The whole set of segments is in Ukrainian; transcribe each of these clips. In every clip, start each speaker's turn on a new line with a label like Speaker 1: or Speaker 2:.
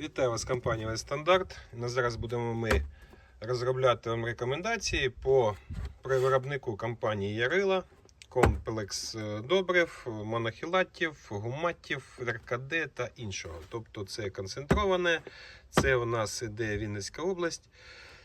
Speaker 1: Вітаю вас, компанія Стандарт. На зараз будемо ми розробляти вам рекомендації по виробнику компанії Ярила, комплекс е, добрив, монохілатів, гуматів, РКД та іншого. Тобто це концентроване, це у нас іде Вінницька область.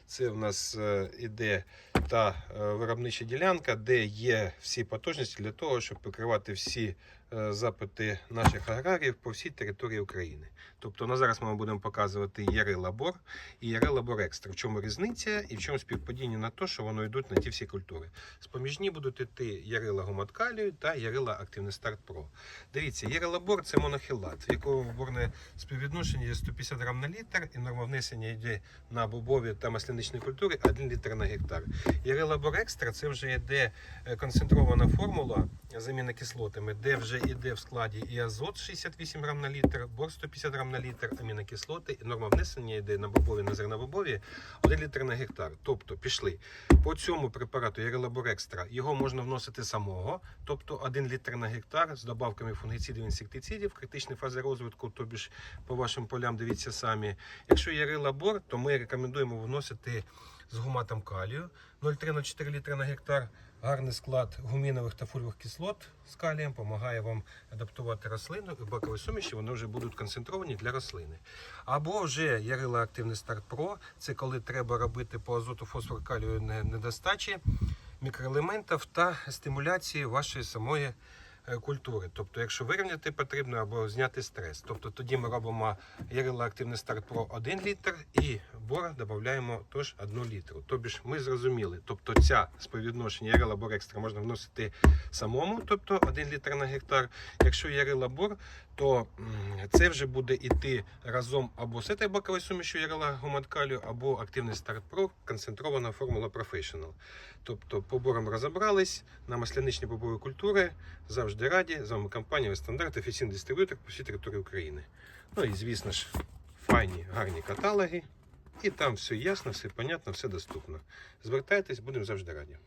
Speaker 1: Це в нас е, іде та е, виробнича ділянка, де є всі потужності для того, щоб покривати всі запити наших аграріїв по всій території України. Тобто на зараз ми будемо показувати Яри Лабор і Яри Лабор Екстра. В чому різниця і в чому співпадіння на те, що воно йдуть на ті всі культури. Споміжні будуть йти Ярила Гуматкалію та Ярила Активний Старт Про. Дивіться, Яри Лабор це монохілат, в якого виборне співвідношення є 150 грам на літр, і норма внесення йде на бобові та масляничні культури 1 літр на гектар. Яри Лабор Екстра це вже йде е, концентрована формула заміни кислотами, де вже йде в складі і азот 68 грам на літр, бор 150 грам на літр, амінокислоти, норма внесення йде на бобові, на зернобобові 1 літр на гектар. Тобто пішли по цьому препарату Ярилабор Екстра його можна вносити самого, тобто 1 літр на гектар з добавками фунгіцидів, інсектицидів, критичні фази розвитку, тобі ж по вашим полям дивіться самі. Якщо Ярилабор, то ми рекомендуємо вносити з гуматом калію 0,3-0,4 літри на гектар. Гарний склад гумінових та фульвих кислот з калієм допомагає вам адаптувати рослину і в суміші вони вже будуть концентровані для рослини. Або вже Ярила Активний Старт Про це коли треба робити по азоту фосфору калію недостачі мікроелементів та стимуляції вашої самої е, культури. Тобто, якщо вирівняти потрібно або зняти стрес. Тобто тоді ми робимо Ярила Активний Старт Про 1 літр і бора додаємо теж 1 літру. Тобі ж ми зрозуміли. Тобто ця співвідношення Ярила Бор Екстра можна вносити самому, тобто 1 літр на гектар. Якщо Ярила Бор, то це вже буде йти разом або з цією боковою сумішю Ярила Гуматкалію, або Активний Старт Про, концентрована формула Professional. Тобто побором розібрались на масляничні бобові культури. Завжди раді. З вами компанія Стандарт, офіційний дистриб'ютор по всій території України. Ну і звісно ж, файні, гарні каталоги. І там все ясно, все понятно, все доступно. Звертайтесь, будемо завжди раді.